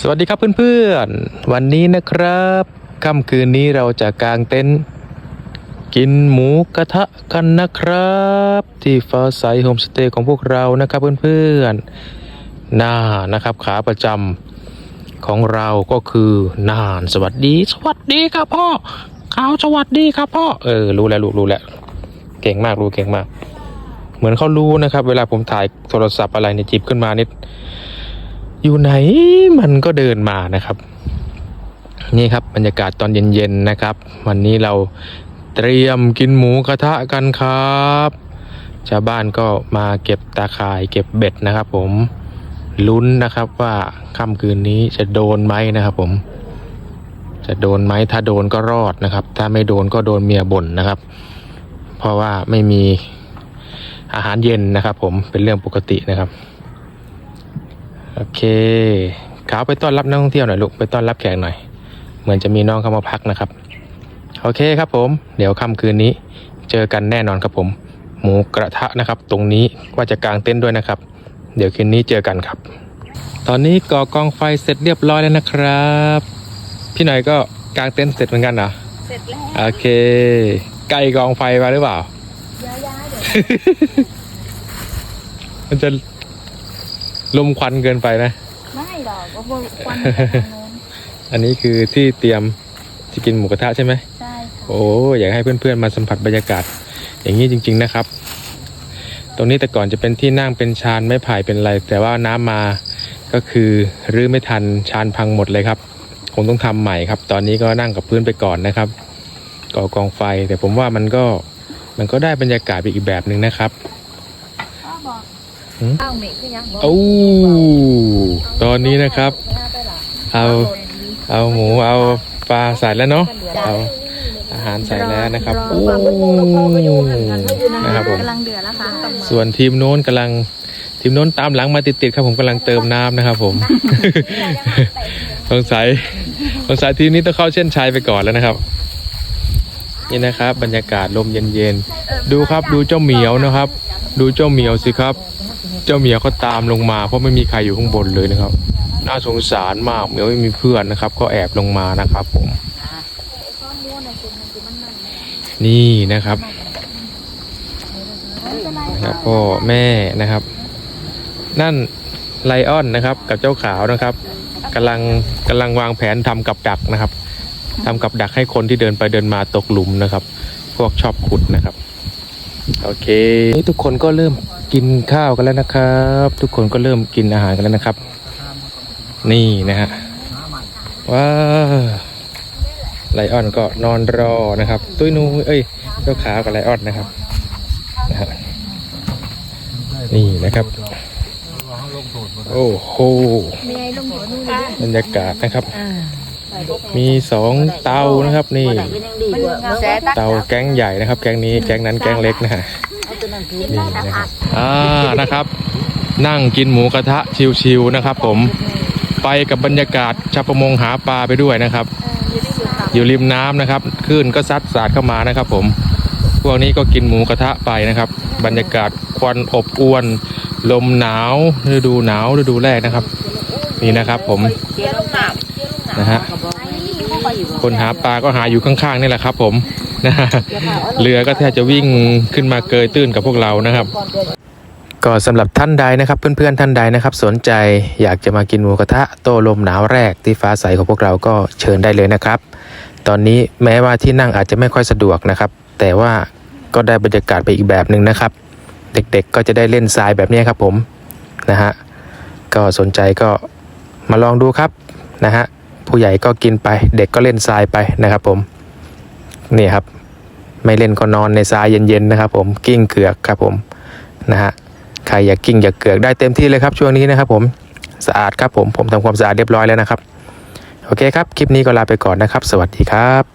สวัสดีครับเพื่อนๆ วันนี้นะครับค่ำคืนนี้เราจะกางเต็นท์กินหมูกระทะกันนะครับ ที่ฟ้าใสโฮมสเตย์ของพวกเรานะครับเพื่อนๆน่านะครับขาประจำของเราก็คือน่านสวัสดี สวัสดีครับพ่อขาวสวัสดีครับพ่อเออรู้แล้วรู้รู้แล้วเก่งมากรู้เก่งมาก เหมือนเขารู้นะครับ เวลาผมถ่ายโทรศัพท์อะไรในยจิบขึ้นมานิด อยู่ไหนมันก็เดินมานะครับ นี่ครับบรรยากาศตอนเย็นๆนะครับ วันนี้เราเตรียมกินหมูกระทะกันครับชาวบ้านก็มาเก็บตาข่ายเก็บเบ็ดนะครับ ผมลุ้นนะครับว่าค่ำคืนนี้จะโดนไหมนะครับผมจะโดนไหมถ้าโดนก็รอดนะครับ ถ้าไม่โดนก็โดนเมียบ่นนะครับ เพราะว่าไม่มีอาหารเย็นนะครับ ผมเป็นเรื่องปกตินะครับ โอเคขาวไปต้อนรับนักท่องเที่ยวหน่อยลูกไปต้อนรับแขกหน่อย เหมือนจะมีน้องเข้ามาพักนะครับ โอเคครับผม เดี๋ยวค่ำคืนนี้ เจอกันแน่นอนครับผม หมูกระทะนะครับ ตรงนี้ว่าจะกางเต็นท์ด้วยนะครับ เดี๋ยวคืนนี้เจอกันครับ ตอนนี้ก่อกองไฟเสร็จเรียบร้อยแล้วนะครับ พี่หน่อยก็กางเต็นท์เสร็จเหมือนกันเหรอเสร็จแล้วโอเคใกล้กองไฟมาหรือเปล่าย้ายๆเดี๋ยวมันจะ ลมควันเกินไปนะ ไม่หรอกก็พวกควันไปทางโน้นอันนี้คือที่เตรียมจะกินหมูกระทะใช่ไหมใช่ค่ะโอ้อยากให้เพื่อนๆมาสัมผัสบรรยากาศ อย่างนี้จริง ๆนะครับ ตรงนี้แต่ก่อนจะเป็นที่นั่งเป็นชานไม้ไผ่เป็นอะไร แต่ว่าน้ำมาก็คือรื้อไม่ทันชานพังหมดเลยครับคงต้องทำใหม่ครับ ตอนนี้ก็นั่งกับพื้นไปก่อนนะครับ ก่อกองไฟแต่ผมว่ามันก็มันก็ได้บรรยากาศไปอีกแบบหนึ่งนะครับพ่อบอกหืมเอ้าเมฆคือยังบอกโอ้ตอนนี้นะครับ เอาเอาหมูเอาปลาใส่แล้วเนาะเอาอาหารใส่แล้วนะครับโอ้นะครับผมกำลังเดือดแล้วค่ะส่วนทีมโน้นกำลังทีมโน้นตามหลังมาติดๆครับผมกำลังเติมน้ำนะครับ ผมสงสัยสงสัยทีมนี้ต้องเข้าเช่นชัยไปก่อนแล้วนะครับนี่นะครับ บรรยากาศลมเย็นๆดูครับดูเจ้าเหมียวนะครับ ดูเจ้าเหมียวสิครับ เจ้าเหมียวเขาตามลงมา เพราะไม่มีใครอยู่ข้างบนเลยนะครับ น่าสงสารมากเหมียวไม่มีเพื่อนนะครับ ก็แอบลงมานะครับผม นี่นะครับครับพ่อแม่นะครับ นั่นไลออนนะครับกับเจ้าขาวนะครับกำลังกำลังวางแผนทำกับดักนะครับทำกับดักให้คนที่เดินไปเดินมาตกหลุมนะครับ พวกชอบขุดนะครับ โอเค นี่ทุกคนก็เริ่ม กินข้าวกันแล้วนะครับ ทุกคนก็เริ่มกินอาหารกันแล้วนะครับ นี่นะฮะว้าวไลออนก็นอนรอนะครับ ตุ้ยนูเอ้ยเจ้าขาวกับไลออนนะครับนะฮะนี่นะครับโอ้โหมีไอ้ลงหัวนู่นบรรยากาศนะครับ มีสองเตานะครับนี่แซ่ตักเตาแก๊งใหญ่นะครับ แก๊งนี้แก๊งนั้นแก๊งเล็กนะฮะ นี่นะครับอ่านะครับ นั่งกินหมูกระทะชิวๆนะครับ ผมไปกับบรรยากาศชาวประมงหาปลาไปด้วยนะครับ อยู่ริมน้ำนะครับคลื่นก็ซัดสาดเข้ามานะครับ ผมพวกนี้ก็กินหมูกระทะไปนะครับ บรรยากาศควันอบอวน ลมหนาวฤดูหนาวฤดูแรกนะครับ นี่นะครับ ผมนะฮะคนหาปลาก็หาอยู่ข้างๆนี่แหละครับ ผม นะฮะเรือก็แทบจะวิ่งขึ้นมาเกยตื้นกับพวกเรานะครับ ก็สำหรับท่านใดนะครับ เพื่อนๆท่านใดนะครับ สนใจอยากจะมากินหมูกระทะโต้ลมหนาวแรกที่ฟ้าใสของพวกเราก็เชิญได้เลยนะครับ ตอนนี้แม้ว่าที่นั่งอาจจะไม่ค่อยสะดวกนะครับ แต่ว่าก็ได้บรรยากาศไปอีกแบบหนึ่งนะครับ เด็กๆก็จะได้เล่นทรายแบบนี้ครับผมนะฮะก็สนใจก็มาลองดูครับนะฮะผู้ใหญ่ก็กินไปเด็กก็เล่นทรายไปนะครับผม นี่ครับ ไม่เล่นก็นอนในทรายเย็นๆนะครับ ผมกิ้งเกือกครับผมนะฮะใครอยากกิ้งอยากเกือกได้เต็มที่เลยครับช่วงนี้นะครับ ผมสะอาดครับผมผมทำความสะอาดเรียบร้อยแล้วนะครับ โอเคครับ คลิปนี้ก็ลาไปก่อนนะครับ สวัสดีครับ